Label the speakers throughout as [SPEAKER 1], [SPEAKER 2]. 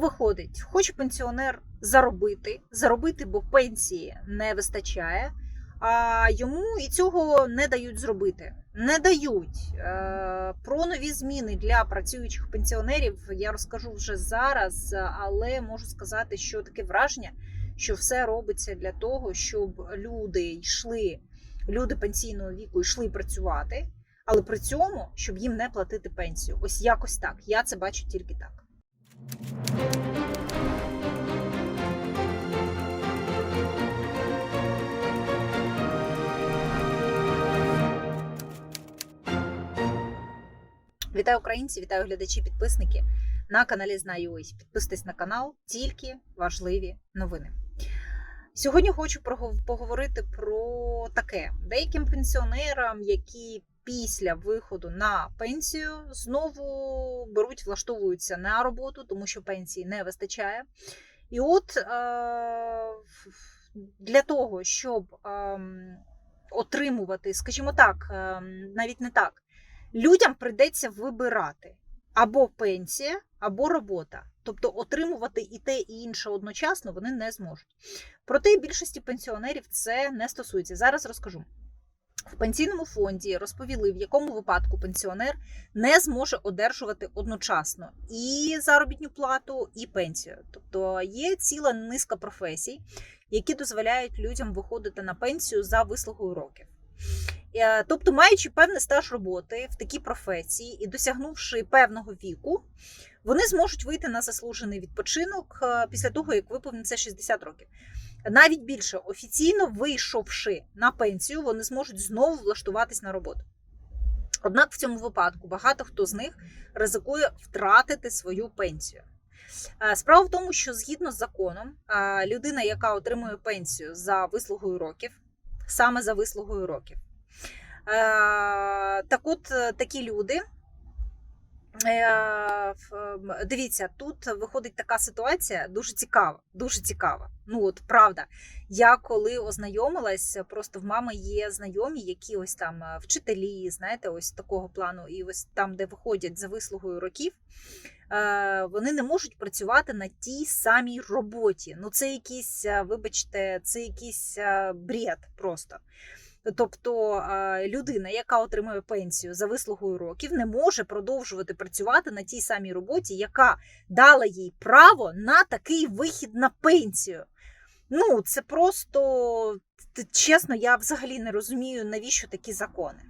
[SPEAKER 1] Виходить, хоче пенсіонер заробити, заробити, бо пенсії не вистачає, а йому і цього не дають зробити. Не дають. Е, Про нові зміни для працюючих пенсіонерів я розкажу вже зараз, але можу сказати, що таке враження, що все робиться для того, щоб люди йшли, люди пенсійного віку йшли працювати, але при цьому, щоб їм не платити пенсію. Ось якось так. Я це бачу тільки так. Вітаю українці, вітаю глядачі, підписники на каналі Знаю ось. Підписуйтесь на канал, тільки важливі новини. Сьогодні хочу поговорити про таке: деяким пенсіонерам, які після виходу на пенсію знову беруть, влаштовуються на роботу, тому що пенсії не вистачає. І от е- для того, щоб ем, отримувати, скажімо так, ем, навіть не так людям прийдеться вибирати або пенсія, або робота. Тобто отримувати і те, і інше одночасно вони не зможуть. Проте більшості пенсіонерів це не стосується. Зараз розкажу. В пенсійному фонді розповіли, в якому випадку пенсіонер не зможе одержувати одночасно і заробітну плату, і пенсію. Тобто є ціла низка професій, які дозволяють людям виходити на пенсію за вислугою років. Е, Тобто, маючи певний стаж роботи в такій професії і досягнувши певного віку, вони зможуть вийти на заслужений відпочинок е, після того, як виповниться 60 років. Навіть більше офіційно вийшовши на пенсію, вони зможуть знову влаштуватись на роботу. Однак в цьому випадку багато хто з них ризикує втратити свою пенсію. Е, Справа в тому, що згідно з законом, е, людина, яка отримує пенсію за вислугою років, саме за вислугою років. Е, Так от такі люди. Е, Дивіться, тут виходить така ситуація дуже цікава, дуже цікава. Ну от правда. Я коли ознайомилась, просто в мами є знайомі, які ось там е, вчителі, знаєте, ось такого плану, і ось там, де виходять за вислугою років, е, вони не можуть працювати на тій самій роботі. Ну, це якийсь, вибачте, це якийсь бред просто. Тобто людина, яка отримує пенсію за вислугою років, не може продовжувати працювати на тій самій роботі, яка дала їй право на такий вихід на пенсію. Ну, це просто чесно, я взагалі не розумію, навіщо такі закони.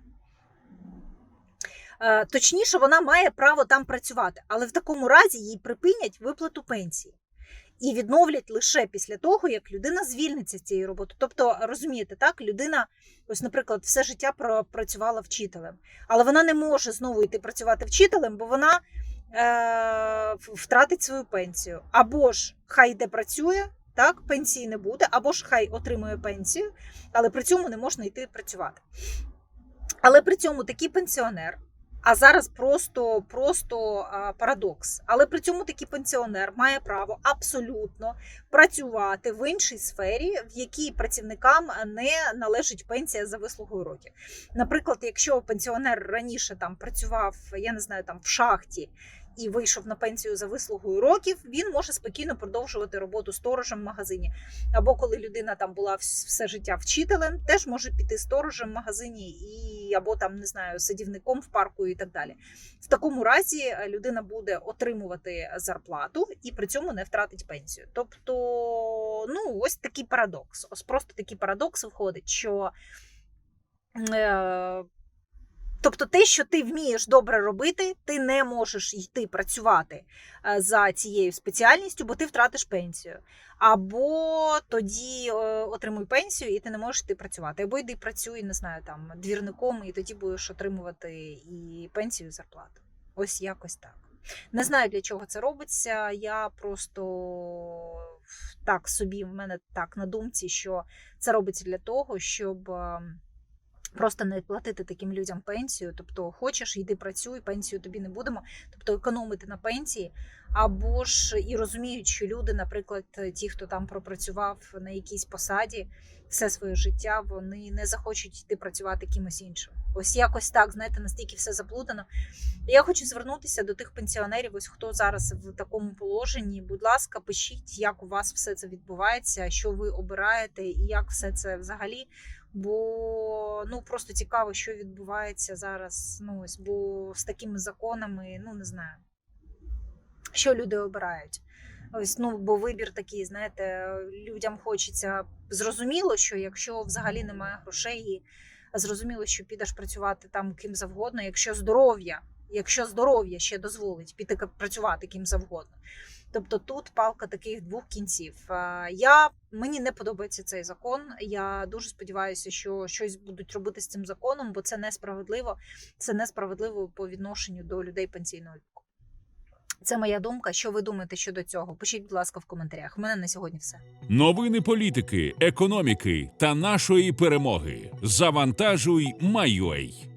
[SPEAKER 1] Е, Точніше, вона має право там працювати, але в такому разі їй припинять виплату пенсії і відновлять лише після того, як людина звільниться з цієї роботи. Тобто, розумієте, так, людина, ось, наприклад, все життя пропрацювала вчителем, але вона не може знову йти працювати вчителем, бо вона е, втратить свою пенсію. Або ж хай йде працює, так, пенсії не буде, або ж хай отримує пенсію, але при цьому не можна йти працювати. Але при цьому такий пенсіонер. А зараз просто, просто парадокс. Але при цьому такий пенсіонер має право абсолютно працювати в іншій сфері, в якій працівникам не належить пенсія за вислугу років. Наприклад, якщо пенсіонер раніше там працював, я не знаю, там в шахті. І вийшов на пенсію за вислугою років, він може спокійно продовжувати роботу сторожем в магазині. Або коли людина там була все життя вчителем, теж може піти сторожем в магазині і або там не знаю садівником в парку і так далі. В такому разі е, людина буде отримувати зарплату і при цьому не втратить пенсію. Тобто, ну ось такий парадокс. Ось просто такий парадокс виходить, що. Тобто, те, що ти вмієш добре робити, ти не можеш йти працювати е, за цією спеціальністю, бо ти втратиш пенсію. Або тоді е, отримуй пенсію, і ти не можеш йти працювати. Або йди працюй, не знаю, там двірником, і тоді будеш отримувати і пенсію, і зарплату. Ось якось так. Не знаю, для чого це робиться. Я просто так собі в мене так на думці, що це робиться для того, щоб. Просто не платити таким людям пенсію, тобто хочеш, йди працюй, пенсію тобі не будемо, тобто економити на пенсії, або ж і розуміють, що люди, наприклад, ті, хто там пропрацював на якійсь посаді все своє життя, вони не захочуть йти працювати кимось іншим. Ось якось так, знаєте, настільки все заплутано. Я хочу звернутися до тих пенсіонерів, ось хто зараз в такому положенні. Будь ласка, пишіть, як у вас все це відбувається, що ви обираєте, і як все це взагалі. Бо ну просто цікаво, що відбувається зараз. Ну ось бо з такими законами, ну не знаю, що люди обирають. Ось ну бо вибір такий, знаєте, людям хочеться зрозуміло, що якщо взагалі немає грошей, і зрозуміло, що підеш працювати там ким завгодно, якщо здоров'я, якщо здоров'я ще дозволить піти працювати ким завгодно. Тобто тут палка таких двох кінців. Е, Я мені не подобається цей закон. Я дуже сподіваюся, що щось будуть робити з цим законом, бо це несправедливо. Це несправедливо по відношенню до людей пенсійного віку. Це моя думка. Що ви думаєте щодо цього? Пишіть, будь ласка, в коментарях. У мене на сьогодні все.
[SPEAKER 2] Новини політики, економіки та нашої перемоги. Завантажуй, Майой.